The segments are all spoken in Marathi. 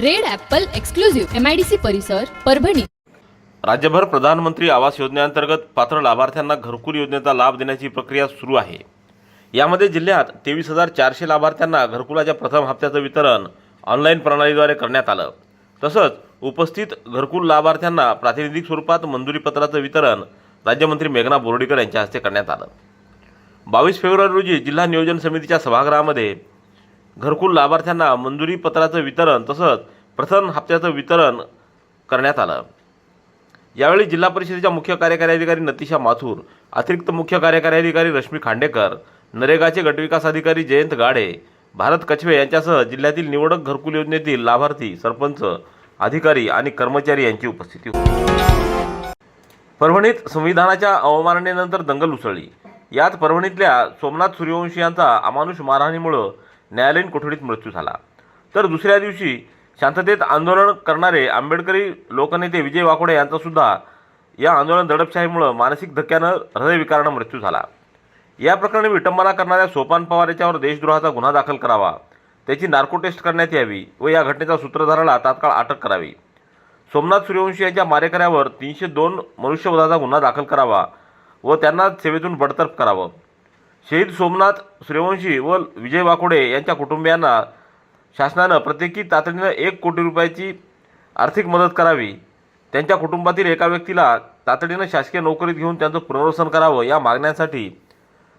Red apple exclusive MIDC परिसर परभणी. राज्यभर प्रधानमंत्री आवास योजनेअंतर्गत पात्र लाभार्थ्यांना घरकुल योजनेचा लाभ देण्याची प्रक्रिया सुरू आहे. यामध्ये जिल्ह्यात तेवीस हजार चारशे लाभार्थ्यांना घरकुलाच्या प्रथम हप्त्याचं वितरण ऑनलाईन प्रणालीद्वारे करण्यात आलं. तसंच उपस्थित घरकुल लाभार्थ्यांना प्रातिनिधिक स्वरूपात मंजुरीपत्राचं वितरण राज्यमंत्री मेघना बोर्डीकर यांच्या हस्ते करण्यात आलं. बावीस फेब्रुवारी रोजी जिल्हा नियोजन समितीच्या सभागृहामध्ये घरकुल लाभार्थ्यांना मंजुरी पत्राचं वितरण तसंच प्रथम हप्त्याचं वितरण करण्यात आलं. यावेळी जिल्हा परिषदेच्या मुख्य कार्यकारी अधिकारी नतिशा माथूर अतिरिक्त मुख्य कार्यकारी अधिकारी रश्मी खांडेकर नरेगाचे गटविकास अधिकारी जयंत गाडे भारत कछवे यांच्यासह जिल्ह्यातील निवडक घरकुल योजनेतील लाभार्थी सरपंच अधिकारी आणि कर्मचारी यांची उपस्थिती होती. परभणीत संविधानाच्या अवमाननेनंतर दंगल उसळली. यात परभणीतल्या सोमनाथ सूर्यवंशी यांचा अमानुष मारहाणीमुळं न्यायालयीन कोठडीत मृत्यू झाला. तर दुसऱ्या दिवशी शांततेत आंदोलन करणारे आंबेडकरी लोकनेते विजय वाकोडे यांचासुद्धा या आंदोलन दडपशाहीमुळं मानसिक धक्क्यानं हृदयविकारानं मृत्यू झाला. या प्रकरणी विटंबना करणाऱ्या सोपान पवार याच्यावर देशद्रोहाचा गुन्हा दाखल करावा त्याची नार्को टेस्ट करण्यात यावी व या घटनेचा सूत्रधाराला तात्काळ अटक करावी. सोमनाथ सूर्यवंशी यांच्या मारेकऱ्यावर तीनशे दोन मनुष्यवधाचा गुन्हा दाखल करावा व त्यांना सेवेतून बडतर्फ करावं. शहीद सोमनाथ सूर्यवंशी व विजय वाकोडे यांच्या कुटुंबियांना शासनानं प्रत्येकी तातडीनं एक कोटी रुपयाची आर्थिक मदत करावी. त्यांच्या कुटुंबातील एका व्यक्तीला तातडीनं शासकीय नोकरीत घेऊन त्यांचं पुनर्वसन करावं या मागण्यांसाठी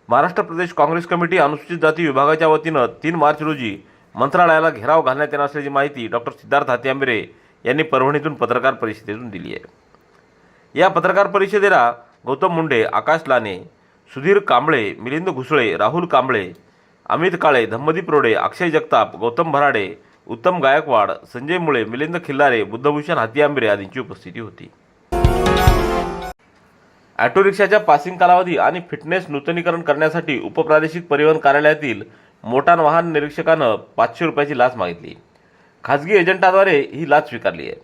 महाराष्ट्र प्रदेश काँग्रेस कमिटी अनुसूचित जाती विभागाच्या वतीनं तीन मार्च रोजी मंत्रालयाला घेराव घालण्यात येणार असल्याची माहिती डॉक्टर सिद्धार्थ हात्यांबरे यांनी परभणीतून पत्रकार परिषदेतून दिली आहे. या पत्रकार परिषदेला गौतम मुंडे आकाश लाने सुधीर कांबळे मिलिंद घुसळे राहुल कांबळे अमित काळे धम्मदीप रोडे अक्षय जगताप गौतम भराडे उत्तम गायकवाड संजय मुळे मिलिंद खिल्लारे बुद्धभूषण हातियांबरे आदींची उपस्थिती होती. ऑटो रिक्षाच्या पासिंग कालावधी आणि फिटनेस नूतनीकरण करण्यासाठी उपप्रादेशिक परिवहन कार्यालयातील मोटार वाहन निरीक्षकानं पाचशे रुपयाची लाच मागितली. खाजगी एजंटाद्वारे ही लाच स्वीकारली आहे.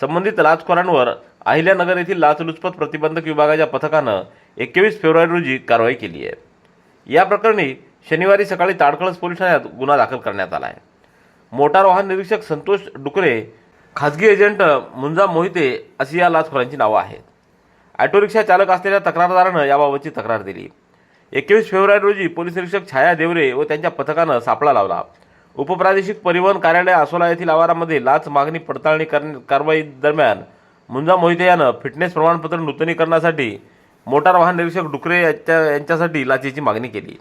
संबंधित लाचखोरांवर अहिल्यानगर येथील लाचलुचपत प्रतिबंधक विभागाच्या पथकानं एकवीस फेब्रुवारी रोजी कारवाई केली आहे. या प्रकरणी शनिवारी सकाळी ताडकळस पोलीस ठाण्यात गुन्हा दाखल करण्यात आला आहे. मोटार वाहन निरीक्षक संतोष डुकरे खाजगी एजंट मुंजा मोहिते अशी या लाचखोरांची नावं आहेत. ऑटो रिक्षा चालक असलेल्या तक्रारदारानं याबाबतची तक्रार दिली. एकवीस फेब्रुवारी रोजी पोलीस निरीक्षक छाया देवरे व त्यांच्या पथकानं सापळा लावला. उपप्रादेशिक परिवहन कार्यालय असोला येथील आवारामध्ये लाच मागणी पडताळणी कर कारवाई दरम्यान मुंजा मोहिते यानं फिटनेस प्रमाणपत्र नूतनीकरणासाठी मोटार वाहन निरीक्षक डुकरे यांच्या यांच्यासाठी लाचेची मागणी केली.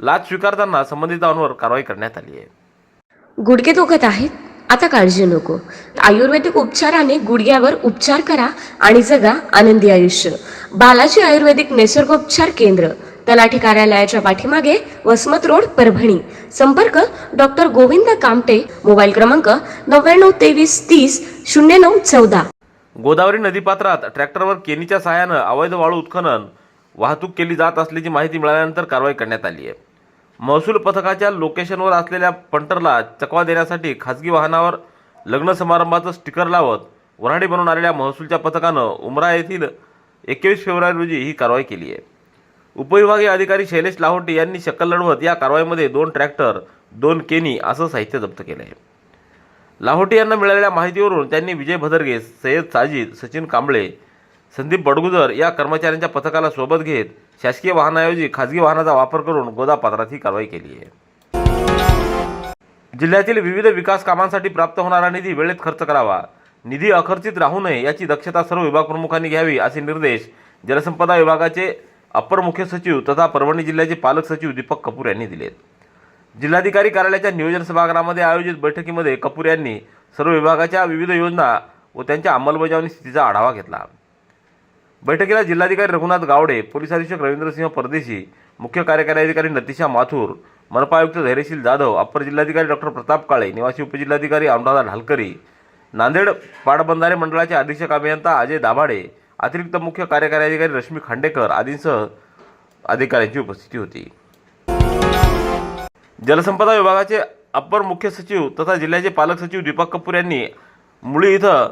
लाच स्वीकारताना संबंधितांवर कारवाई करण्यात आली आहे. गुडघे दुखत आहेत. आता काळजी नको. आयुर्वेदिक उपचाराने गुडघ्यावर उपचार करा आणि जगा आनंदी आयुष्य. बालाजी आयुर्वेदिक निसर्गोपचार केंद्र तलाठी कार्यालयाच्या पाठीमागे वसमत रोड परभणी. संपर्क डॉक्टर गोविंद कामटे मोबाईल क्रमांक नव्याण्णव तेवीस तीस शून्य नऊ चौदा. गोदावरी नदीपात्रात ट्रॅक्टरवर केनीच्या सहाय्यानं अवैध वाळू उत्खनन वाहतूक केली जात असल्याची माहिती मिळाल्यानंतर कारवाई करण्यात आली आहे. महसूल पथकाच्या लोकेशनवर असलेल्या पंटरला चकवा देण्यासाठी खाजगी वाहनावर लग्न समारंभाचं स्टिकर लावत वऱ्हाडी बनवून आलेल्या महसूलच्या पथकानं उमरा येथील एकवीस फेब्रुवारी रोजी ही कारवाई केली आहे. उपविभागीय अधिकारी शैलेश लाहोटी यांनी शक्कल लढवत या कारवाईमध्ये दोन ट्रॅक्टर दोन केनी असं साहित्य जप्त केलं आहे. लाहोटी यांना मिळालेल्या माहितीवरून त्यांनी विजय भदरगे सय्यद साजिद सचिन कांबळे संदीप बडगुजर या कर्मचाऱ्यांच्या पथकाला सोबत घेत शासकीय वाहनाऐवजी खाजगी वाहनाचा वापर करून गोदापात्रात ही कारवाई केली आहे. जिल्ह्यातील विविध विकास कामांसाठी प्राप्त होणारा निधी वेळेत खर्च करावा. निधी अखर्चित राहू नये याची दक्षता सर्व विभाग प्रमुखांनी घ्यावी असे निर्देश जलसंपदा विभागाचे अप्पर मुख्य सचिव तथा परभणी जिल्ह्याचे पालक सचिव दीपक कपूर यांनी दिलेत. जिल्हाधिकारी कार्यालयाच्या नियोजन सभागृहामध्ये आयोजित बैठकीमध्ये कपूर यांनी सर्व विभागाच्या विविध योजना व त्यांच्या अंमलबजावणी स्थितीचा आढावा घेतला. बैठकीला जिल्हाधिकारी रघुनाथ गावडे पोलीस अधीक्षक रवींद्रसिंह परदेशी मुख्य कार्यकारी अधिकारी नतिशा माथूर मनपा आयुक्त धैर्यशील जाधव अप्पर जिल्हाधिकारी डॉक्टर प्रताप काळे निवासी उपजिल्हाधिकारी अनुराधा ढालकरी नांदेड पाटबंधारे मंडळाचे अधीक्षक अभियंता अजय दाभाडे अतिरिक्त मुख्य कार्यकारी अधिकारी रश्मी खांडेकर आदींसह अधिकाऱ्यांची उपस्थिती होती. जलसंपदा विभागाचे अप्पर मुख्य सचिव तथा जिल्ह्याचे पालक सचिव दीपक कपूर यांनी मुळी इथं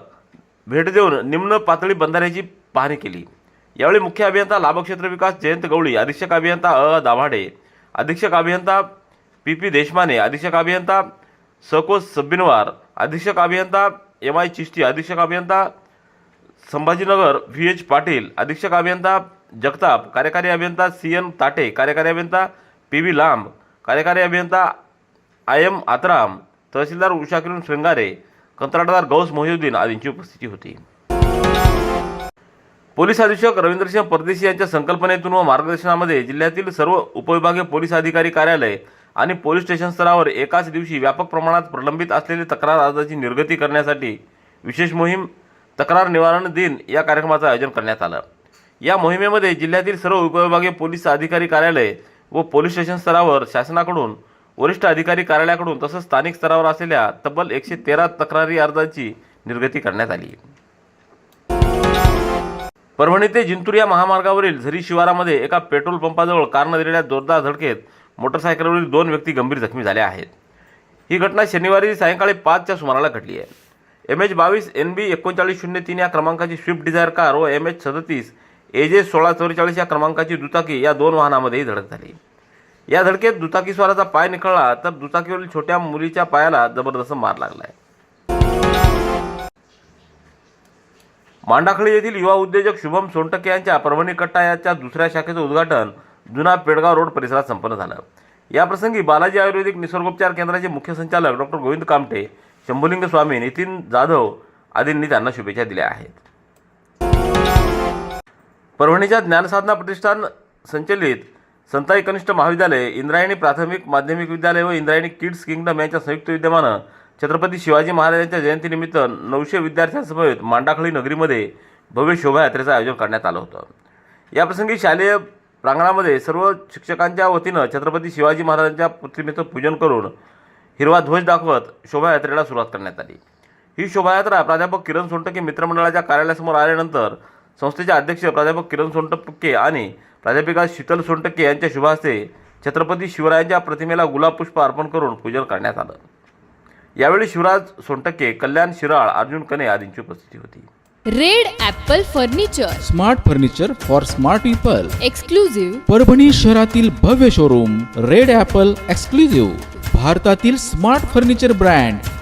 भेट देऊन निम्न पातळी बंधाऱ्याची पाहणी केली. यावेळी मुख्य अभियंता लाभक्षेत्र विकास जयंत गवळी अधीक्षक अभियंता अ. दाभाडे अधीक्षक अभियंता पी. पी. देशमाने अधीक्षक अभियंता सकोस सब्बिनवार अधीक्षक अभियंता एम. आय. चिश्ती अधीक्षक अभियंता संभाजीनगर व्ही. एच. पाटील अधीक्षक अभियंता जगताप कार्यकारी अभियंता सी. एन. ताटे कार्यकारी अभियंता पी. व्ही. लांब कार्यकारी अभियंता आय एम आतराम तहसीलदार उषा किरण श्रृंगारे कंत्राटदार गौस मोहिउद्दीन आदींची उपस्थिती होती. पोलीस अधीक्षक रवींद्रसिंह परदेशी यांच्या संकल्पनेतून व मार्गदर्शनामध्ये जिल्ह्यातील सर्व उपविभागीय पोलीस अधिकारी कार्यालय आणि पोलीस स्टेशन स्तरावर एकाच दिवशी व्यापक प्रमाणात प्रलंबित असलेले तक्रार अर्जाची निर्गती करण्यासाठी विशेष मोहीम तक्रार निवारण दिन या कार्यक्रमाचं आयोजन करण्यात आलं. या मोहिमेमध्ये जिल्ह्यातील सर्व उपविभागीय पोलीस अधिकारी कार्यालय व पोलीस स्टेशन स्तरावर शासनाकडून वरिष्ठ अधिकारी कार्यालयाकडून तसंच स्थानिक स्तरावर असलेल्या तब्बल एकशे तेरा तक्रारी अर्जाची निर्गती करण्यात आली. परभणी ते जिंतूर या महामार्गावरील झरी शिवारामध्ये एका पेट्रोल पंपाजवळ कारनं दिलेल्या जोरदार धडकेत मोटरसायकलवरील दोन व्यक्ती गंभीर जखमी झाल्या आहेत. ही घटना शनिवारी सायंकाळी पाचच्या सुमाराला घडली आहे. एम एच बावीस एन बी एकोणचाळीस शून्य तीन या क्रमांकाची स्विफ्ट डिझायर कार व एम एच सदतीस एजे सोळा चौवेचाळीस या क्रमांकाची दुचाकी या दोन वाहनामध्येही धडक झाली. या धडकेत दुचाकीस्वाराचा पाय निखळला तर दुचाकीवरील छोट्या मुलीच्या पायाला जबरदस्त मार लागलाय. मांडाखळी येथील युवा उद्योजक शुभम सोनटके यांच्या परभणी कट्टा याच्या दुसऱ्या शाखेचं उद्घाटन जुना पेडगाव रोड परिसरात संपन्न झालं. याप्रसंगी बालाजी आयुर्वेदिक निसर्गोपचार केंद्राचे मुख्य संचालक डॉक्टर गोविंद कामटे शंभुलिंग स्वामी नितीन जाधव आदींनी त्यांना शुभेच्छा दिल्या आहेत. परभणीच्या ज्ञानसाधना प्रतिष्ठान संचलित संताई कनिष्ठ महाविद्यालय इंद्रायणी प्राथमिक माध्यमिक विद्यालय व इंद्रायणी किड्स किंगडम यांच्या संयुक्त विद्यमानं छत्रपती शिवाजी महाराजांच्या जयंतीनिमित्त नऊशे विद्यार्थ्यांसमवेत मांडाखळी नगरीमध्ये भव्य शोभायात्रेचं आयोजन करण्यात आलं होतं. याप्रसंगी शालेय प्रांगणामध्ये सर्व शिक्षकांच्या वतीनं छत्रपती शिवाजी महाराजांच्या प्रतिमेचं पूजन करून हिरवा ध्वज दाखवत शोभायात्रेला सुरुवात करण्यात आली. ही शोभायात्रा प्राध्यापक किरण सोनटके मित्रमंडळाच्या कार्यालयासमोर आल्यानंतर संस्थेचे अध्यक्ष प्राध्यापक किरण सोनटके आणि प्राध्यापिका शीतल सोनटके यांच्या शुभहस्ते छत्रपती शिवरायांच्या प्रतिमेला गुलाब पुष्प अर्पण करून पूजन करण्यात आलं. यावेळी शिवराज सोनटके कल्याण शिराळ अर्जुन कने आदींची उपस्थिती होती. Red apple furniture. Smart furniture for smart people. Exclusive Parbhani शहरातील भव्य शोरूम रेड ॲपल एक्सक्लुझिव्ह. भारतातील smart furniture brand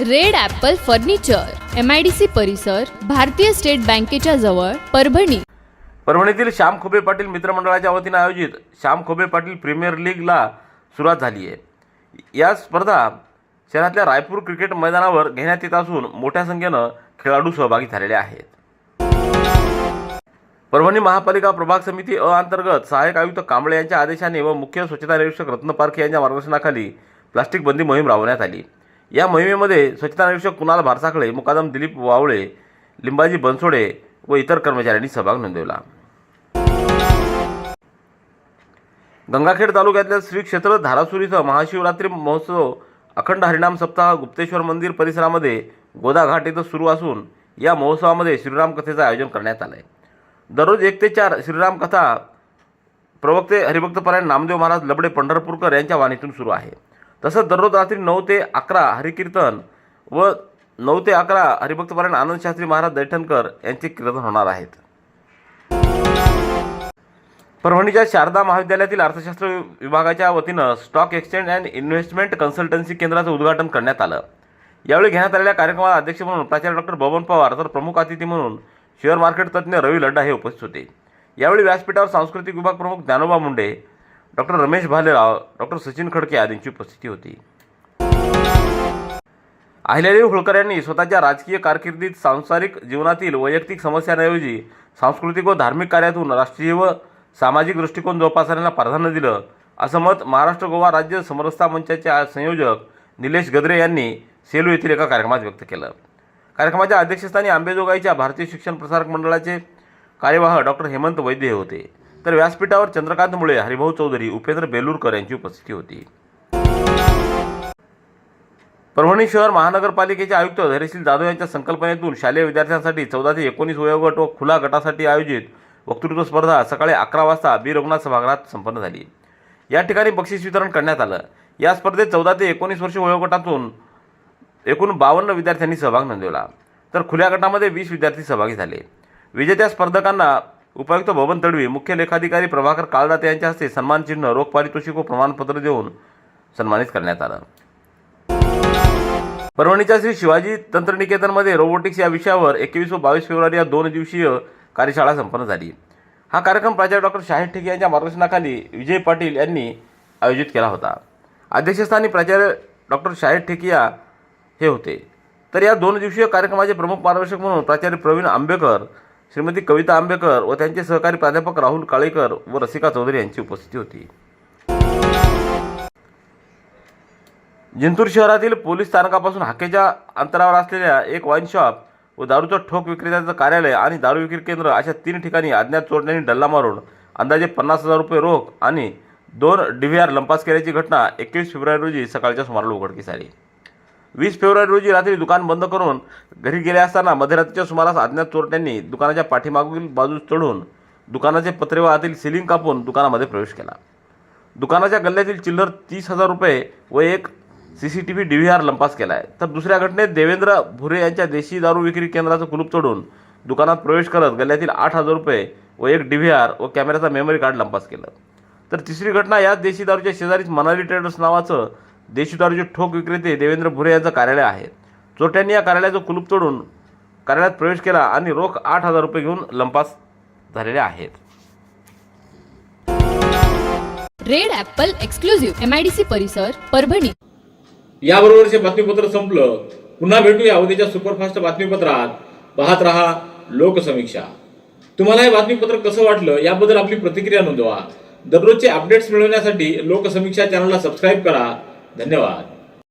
Red apple furniture M I D C परिसर भारतीय स्टेट बँकेच्या जवळ परभणी. परभणीतील श्याम खोबे पाटील मित्रमंडळाच्या वतीनं आयोजित श्याम खोबे पाटील प्रीमियर लीगला सुरुवात झाली आहे. या स्पर्धा शहरातल्या रायपूर क्रिकेट मैदानावर घेण्यात येत असून मोठ्या संख्येनं खेळाडू सहभागी झालेले आहेत. परभणी महापालिका प्रभाग समिती अ अंतर्गत सहाय्यक आयुक्त कांबळे यांच्या आदेशाने व मुख्य स्वच्छता निरीक्षक रत्न पारखे यांच्या मार्गदर्शनाखाली प्लास्टिक बंदी मोहीम राबवण्यात आली. या मोहिमेमध्ये स्वच्छता निरीक्षक कुणाल भारसाखळे मुकादम दिलीप वावळे लिंबाजी बनसोडे व इतर कर्मचाऱ्यांनी सहभाग नोंदवला. गंगाखेड तालुक्यातल्या श्री क्षेत्र धारासूर इथं महाशिवरात्री महोत्सव अखंड हरिनाम सप्ताह गुप्तेश्वर मंदिर परिसरामध्ये गोदाघाट इथं सुरू असून या महोत्सवामध्ये श्रीराम कथेचं आयोजन करण्यात आलं आहे दररोज एक ते चार श्रीराम कथा प्रवक्ते हरिभक्तपरायण नामदेव महाराज लबडे पंढरपूरकर यांच्या वाणीतून सुरू आहे. तसंच दररोज रात्री नऊ ते अकरा हरिकीर्तन व नऊ ते अकरा हरिभक्तपरायण आनंद शास्त्री महाराज दैठणकर यांचे कीर्तन होणार आहेत. परभणीच्या शारदा महाविद्यालयातील अर्थशास्त्र विभागाच्या वतीनं stock exchange and investment consultancy केंद्राचं उद्घाटन करण्यात आलं. यावेळी घेण्यात आलेल्या कार्यक्रमाला अध्यक्ष म्हणून प्राचार्य डॉक्टर बबन पवार तर प्रमुख अतिथी म्हणून शेअर मार्केट तज्ज्ञ रवी लड्डा हे उपस्थित होते. यावेळी व्यासपीठावर सांस्कृतिक विभाग प्रमुख ज्ञानोबा मुंडे डॉक्टर रमेश भालेराव डॉक्टर सचिन खडके आदींची उपस्थिती होती. अहिल्यादेवी होळकर यांनी स्वतःच्या राजकीय कारकिर्दीत सांसारिक जीवनातील वैयक्तिक समस्यांऐवजी सांस्कृतिक व धार्मिक कार्यातून राष्ट्रीय व सामाजिक दृष्टिकोन जोपासण्याला प्राधान्य दिलं. असं मत महाराष्ट्र गोवा राज्य समरसता मंचाचे संयोजक निलेश गद्रे यांनी सेलू येथील एका कार्यक्रमात व्यक्त केलं. कार्यक्रमाच्या अध्यक्षस्थानी आंबेजोगाईच्या भारतीय शिक्षण प्रसारक मंडळाचे कार्यवाह डॉक्टर हेमंत वैद्य हे होते. तर व्यासपीठावर चंद्रकांत मुळे हरिभाऊ चौधरी उपेंद्र बेलूरकर यांची उपस्थिती होती. परभणी शहर महानगरपालिकेचे आयुक्त धैर्यशील जाधव यांच्या संकल्पनेतून शालेय विद्यार्थ्यांसाठी चौदा ते एकोणीस वयोगट व खुला गटासाठी आयोजित वक्तृत्व स्पर्धा सकाळी अकरा वाजता बी. रघुनाथ सभागृहात संपन्न झाली. या ठिकाणी बक्षीस वितरण करण्यात आलं. या स्पर्धेत चौदा ते एकोणीस वर्ष वयोगटातून एकूण बावन्न विद्यार्थ्यांनी सहभाग नोंदवला. तर खुल्या गटामध्ये वीस विद्यार्थी सहभागी झाले. विजेत्या स्पर्धकांना उपायुक्त बबन तडवी मुख्य लेखाधिकारी प्रभाकर काळदाते यांच्या हस्ते सन्मानचिन्ह रोख पारितोषिक व प्रमाणपत्र देऊन सन्मानित करण्यात आलं. परभणीच्या श्री शिवाजी तंत्रनिकेतनमध्ये रोबोटिक्स या विषयावर एकवीस व बावीस फेब्रुवारी या दोन दिवसीय कार्यशाळा संपन्न झाली. हा कार्यक्रम प्राचार्य डॉक्टर शाहिद ठेके यांच्या मार्गदर्शनाखाली विजय पाटील यांनी आयोजित केला होता. अध्यक्षस्थानी प्राचार्य डॉक्टर शाहिद ठेकिया हे होते. तर या दोन दिवसीय कार्यक्रमाचे प्रमुख मार्गदर्शक म्हणून प्राचार्य प्रवीण आंबेकर श्रीमती कविता आंबेकर व त्यांचे सहकारी प्राध्यापक राहुल काळेकर व रसिका चौधरी यांची उपस्थिती होती. जिंतूर शहरातील पोलीस स्थानकापासून हाकेच्या अंतरावर असलेल्या एक वाईन शॉप व दारूचं ठोक विक्रेत्याचं कार्यालय आणि दारू विक्री केंद्र अशा तीन ठिकाणी अज्ञात चोरट्यांनी डल्ला मारून अंदाजे पन्नास हजार रुपये रोख आणि दोन डी व्ही आर लंपास केल्याची घटना एकवीस फेब्रुवारी रोजी सकाळच्या सुमाराला उघडकीस आली. वीस फेब्रुवारी रोजी रात्री दुकान बंद करून घरी गेले असताना मध्यरात्रीच्या सुमारास अज्ञात चोरट्यांनी दुकानाच्या पाठीमागील बाजूस चढून दुकानाचे पत्रे व आतील सिलिंग कापून दुकानामध्ये प्रवेश केला. दुकानाच्या गल्ल्यातील चिल्लर तीस हजार रुपये व एक C C T V D V R लंपास केला आहे तर दुसऱ्या घटनेत देवेंद्र भुरे यांच्या देशी दारू विक्री केंद्राचं कुलूप चढून दुकानात प्रवेश करत गल्ल्यातील आठ हजार रुपये व एक डी व्ही आर व कॅमेऱ्याचा मेमरी कार्ड लंपास केलं. तर तिसरी घटना याच देशी दारूच्या शेजारीच मनाली ट्रेडर्स नावाचं देशी दारूचे ठोक विक्रेते देवेंद्र भुरे यांचं कार्यालय आहे. चोरट्यांनी या कार्यालयाचं कुलूप तोडून कार्यालयात प्रवेश केला आणि रोख आठ हजार रुपये घेऊन लंपास झालेले आहेत. Red apple exclusive M I D C परिसर परभणी. याबरोबरचे बातमीपत्र संपलं पुन्हा भेटूया उद्याच्या सुपरफास्ट बातमीपत्रात. पाहत रहा लोकसमीक्षा. तुम्हाला हे बातमीपत्र कसं वाटलं याबद्दल आपली प्रतिक्रिया नोंदवा. दररोजचे अपडेट्स मिळवण्यासाठी लोकसमीक्षा चॅनलला सबस्क्राईब करा. धन्यवाद.